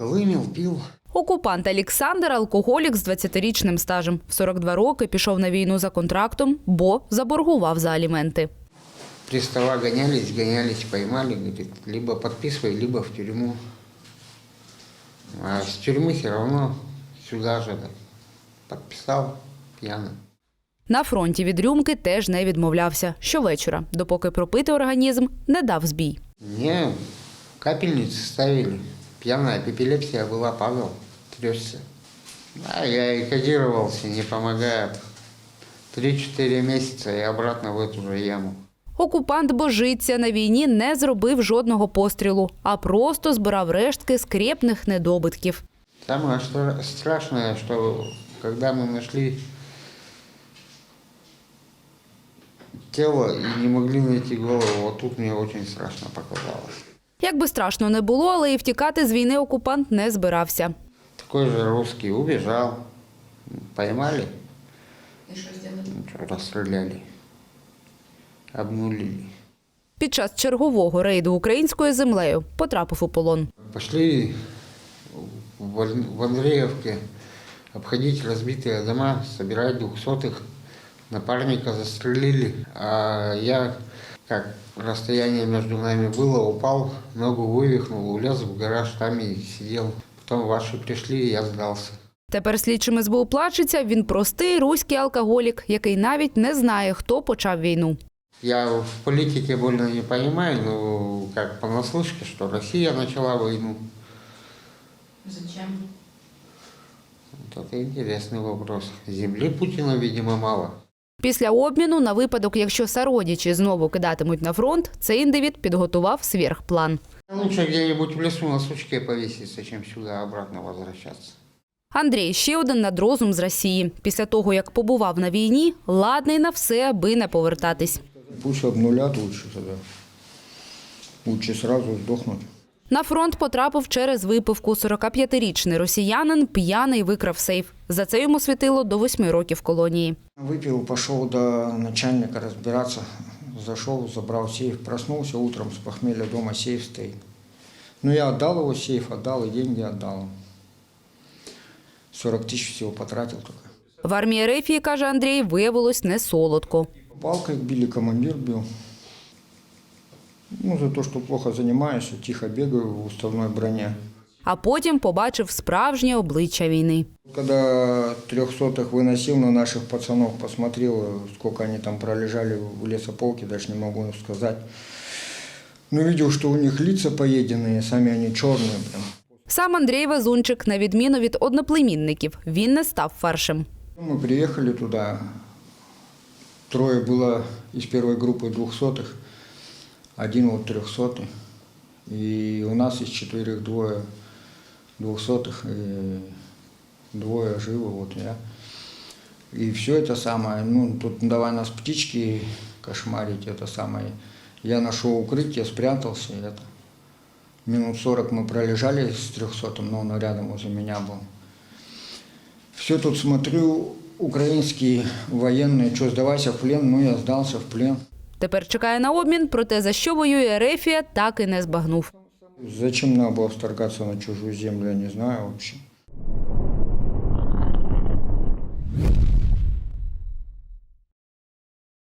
Колымел, пил. Окупант Олександр алкоголік з 20-річним стажем. В 42 роки пішов на війну за контрактом, бо заборгував за аліменти. Пристава гонялись, гонялись, поймали, говорит, либо подписывай, либо в тюрьму. А с тюрьмы все равно сюда же подписал пьяным. На фронті від рюмки теж не відмовлявся. Щовечора, допоки пропити організм не дав збій. Мне капельницы ставили. Пьяная эпилепсия была, Павел трясся. А я и кодировался, не помогая. Три-четыре месяца и обратно в эту же яму. Окупант божиться на війні не зробив жодного пострілу, а просто збирав рештки скрепних недобитків. Самое что- страшное, что когда мы нашли тело и не могли найти голову, вот тут мне очень страшно показалось. Як би страшно не було, але і втікати з війни окупант не збирався. Такой же русский убежал, поймали, И что сделали? ну, расстреляли, обнулили. Під час чергового рейду українською землею потрапив у полон. Пошли в Ан- в Андреевке обходить разбитые дома, собирать двухсотых. Напарника застрелили, а я, как расстояние между нами было, упал, ногу вывихнул, улез в гараж, там и сидел. Потом ваши пришли, и я сдался. Тепер слідчим СБУ плачеться, він простий руський алкоголік, який навіть не знає, хто почав війну. Я в политике больно не понимаю, но как понаслышке, что Россия начала войну. Зачем? Вот это интересный вопрос. Земли Путина, видимо, мало. Після обміну, на випадок, якщо сородичі знову кидатимуть на фронт, цей індивід підготував сверхплан. Лучше где-нибудь в лесу на сучке повеситься, чем сюда обратно возвращаться. Андрій ще один надрозум з Росії. Після того, як побував на війні, ладний на все, аби не повертатись. Пусть обнулят лучше тогда. Лучше сразу сдохнуть. На фронт потрапив через випивку. 45-річний росіянин п'яний викрав сейф. За це йому світило до восьми років колонії. Выпил, пошел до начальника разбираться. Зашел, забрал сейф, проснулся утром с похмелья дома, сейф стоит. Ну, я отдал его сейф, отдал и деньги отдал. 40 тысяч всего потратил только. В армії Рефії, каже Андрій, виявилось не солодко. Палкой били, командир бил. Ну, за то, что плохо занимаешься, тихо бегаю в уставной броне. А потім побачив справжнє обличчя війни. Когда трехсотых выносил на наших пацанов, посмотрел, сколько они там пролежали в лесополке, даже не могу сказать. Но видел, что у них лица поеденные, сами они черные прям. Сам Андрій Везунчик, на відміну від одноплемінників, він не став фаршем. Мы приехали туда, трое было из первой группы двухсотых, Один вот трехсотый. И у нас из четверых двое двухсотых, и двое живы, вот я. И все это самое, ну, тут давай нас птички кошмарить, это самое. Я нашел укрытие, спрятался, это. Минут сорок мы пролежали с трехсотым, но он рядом возле меня был. Все тут смотрю, украинские военные, что сдавайся в плен, ну я сдался в плен. Тепер чекає на обмін, проте за що воює Рефія, так і не збагнув. Зачем нам було вторгатися на чужу землю, я не знаю вообще.